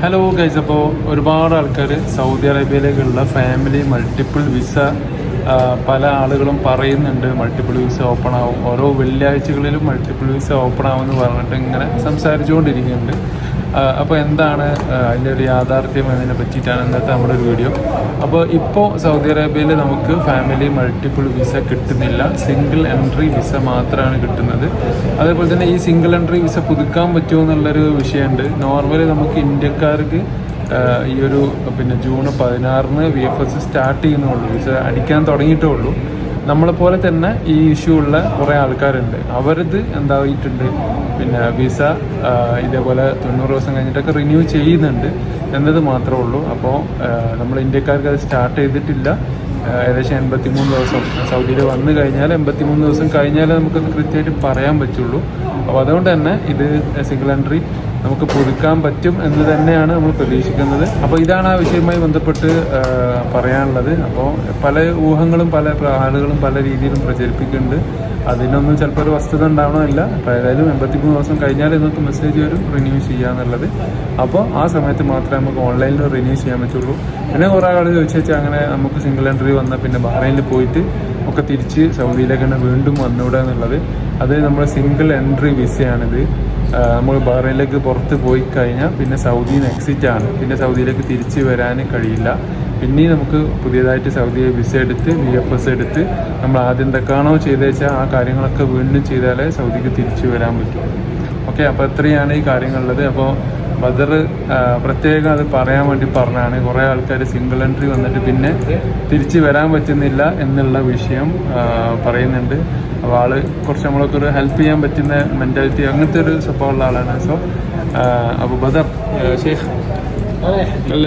Hello guys അപ്പോൾ ഒരുപാട് ആൾക്കാർ സൗദി അറേബ്യയിലേക്കുള്ള ഫാമിലി മൾട്ടിപ്പിൾ വിസ പല ആളുകളും പറയുന്നുണ്ട് മൾട്ടിപ്പിൾ വിസ ഓപ്പൺ ആവും. ഓരോ വെള്ളിയാഴ്ചകളിലും മൾട്ടിപ്പിൾ വിസ ഓപ്പൺ ആവുമെന്ന് പറഞ്ഞിട്ട് ഇങ്ങനെ സംസാരിച്ചുകൊണ്ടിരിക്കുന്നുണ്ട്. അപ്പോൾ എന്താണ് അതിന്റെ ഒരു യാഥാർത്ഥ്യം എന്നതിനെ പറ്റിയിട്ടാണ് ഇന്നത്തെ നമ്മുടെ ഒരു വീഡിയോ. അപ്പോൾ ഇപ്പോൾ സൗദി അറേബ്യയിൽ നമുക്ക് ഫാമിലി മൾട്ടിപ്പിൾ വിസ കിട്ടുന്നില്ല. സിംഗിൾ എൻട്രി വിസ മാത്രമാണ് കിട്ടുന്നത്. അതേപോലെ തന്നെ ഈ സിംഗിൾ എൻട്രി വിസ പുതുക്കാൻ പറ്റുമോ എന്നുള്ളൊരു വിഷയമുണ്ട്. നോർമലി നമുക്ക് ഇന്ത്യക്കാർക്ക് ഈ ഒരു പിന്നെ ജൂൺ പതിനാറിന് വി എഫ് എസ് സ്റ്റാർട്ട് ചെയ്യുന്നുള്ളൂ. വിസ അടിക്കാൻ തുടങ്ങിയിട്ടേ ഉള്ളൂ. നമ്മളെപ്പോലെ തന്നെ ഈ ഇഷ്യൂ ഉള്ള കുറേ ആൾക്കാരുണ്ട്. അവരത് എന്തായിട്ടുണ്ട്? പിന്നെ വിസ ഇതേപോലെ തൊണ്ണൂറ് ദിവസം കഴിഞ്ഞിട്ടൊക്കെ റിന്യൂ ചെയ്യുന്നുണ്ട് എന്നത് മാത്രമേ ഉള്ളൂ. അപ്പോൾ നമ്മൾ ഇന്ത്യക്കാർക്ക് അത് സ്റ്റാർട്ട് ചെയ്തിട്ടില്ല. ഏകദേശം എൺപത്തി മൂന്ന് ദിവസം സൗദിയിൽ വന്നു കഴിഞ്ഞാൽ എൺപത്തി മൂന്ന് ദിവസം കഴിഞ്ഞാലേ നമുക്കത് കൃത്യമായിട്ട് പറയാൻ പറ്റുള്ളൂ. അപ്പോൾ അതുകൊണ്ട് തന്നെ ഇത് സിംഗിൾ എൻട്രി നമുക്ക് പുതുക്കാൻ പറ്റും എന്ന് തന്നെയാണ് നമ്മൾ പ്രതീക്ഷിക്കുന്നത്. അപ്പോൾ ഇതാണ് ആ വിഷയവുമായി ബന്ധപ്പെട്ട് പറയാനുള്ളത്. അപ്പോൾ പല ഊഹങ്ങളും പല ആളുകളും പല രീതിയിലും പ്രചരിപ്പിക്കുന്നുണ്ട്. അതിനൊന്നും ചിലപ്പോൾ ഒരു വസ്തുത ഉണ്ടാവണമില്ല. അപ്പോൾ ഏതായാലും എൺപത്തിമൂന്ന് ദിവസം കഴിഞ്ഞാൽ നമുക്ക് മെസ്സേജ് വരും റിന്യൂ ചെയ്യാന്നുള്ളത്. അപ്പോൾ ആ സമയത്ത് മാത്രമേ നമുക്ക് ഓൺലൈനിൽ റിന്യൂ ചെയ്യാൻ പറ്റുള്ളൂ. പിന്നെ കുറേ ആൾ ചോദിച്ചു വെച്ചാൽ അങ്ങനെ നമുക്ക് സിംഗിൾ എൻട്രി വന്ന പിന്നെ ബഹ്റൈനിൽ പോയിട്ട് ഒക്കെ തിരിച്ച് സൗദിയിലേക്ക് തന്നെ വീണ്ടും വന്നൂടെ എന്നുള്ളത്. അത് നമ്മുടെ സിംഗിൾ എൻട്രി വിസയാണിത് നമ്മൾ ബഹ്റൈനിലേക്ക് പുറത്ത് പോയി കഴിഞ്ഞാൽ പിന്നെ സൗദിയിൽ നിന്ന് എക്സിറ്റ് ആണ്. പിന്നെ സൗദിയിലേക്ക് തിരിച്ച് വരാൻ കഴിയില്ല. പിന്നെയും നമുക്ക് പുതിയതായിട്ട് സൗദി വിസ എടുത്ത് വി എഫ് എസ് എടുത്ത് നമ്മൾ ആദ്യം എന്തൊക്കെയാണോ ചെയ്ത് വെച്ചാൽ ആ കാര്യങ്ങളൊക്കെ വീണ്ടും ചെയ്താലേ സൗദിക്ക് തിരിച്ചു വരാൻ പറ്റും. ഓക്കെ അപ്പോൾ ഇത്രയാണ് ഈ കാര്യങ്ങളുള്ളത്. അപ്പോൾ ബദർ പ്രത്യേകം അത് പറയാൻ വേണ്ടി പറഞ്ഞാണ്. കുറേ ആൾക്കാർ സിംഗിൾ എൻട്രി വന്നിട്ട് പിന്നെ തിരിച്ചു വരാൻ പറ്റുന്നില്ല എന്നുള്ള വിഷയം പറയുന്നുണ്ട്. അപ്പോൾ ആൾ കുറച്ച് നമ്മളൊക്കെ ഒരു ഹെൽപ്പ് ചെയ്യാൻ പറ്റുന്ന മെന്റാലിറ്റി അങ്ങനത്തെ ഒരു സ്വഭാവമുള്ള ആളാണ്. സോ അപ്പോൾ ബദർ ഷേഖ് നല്ല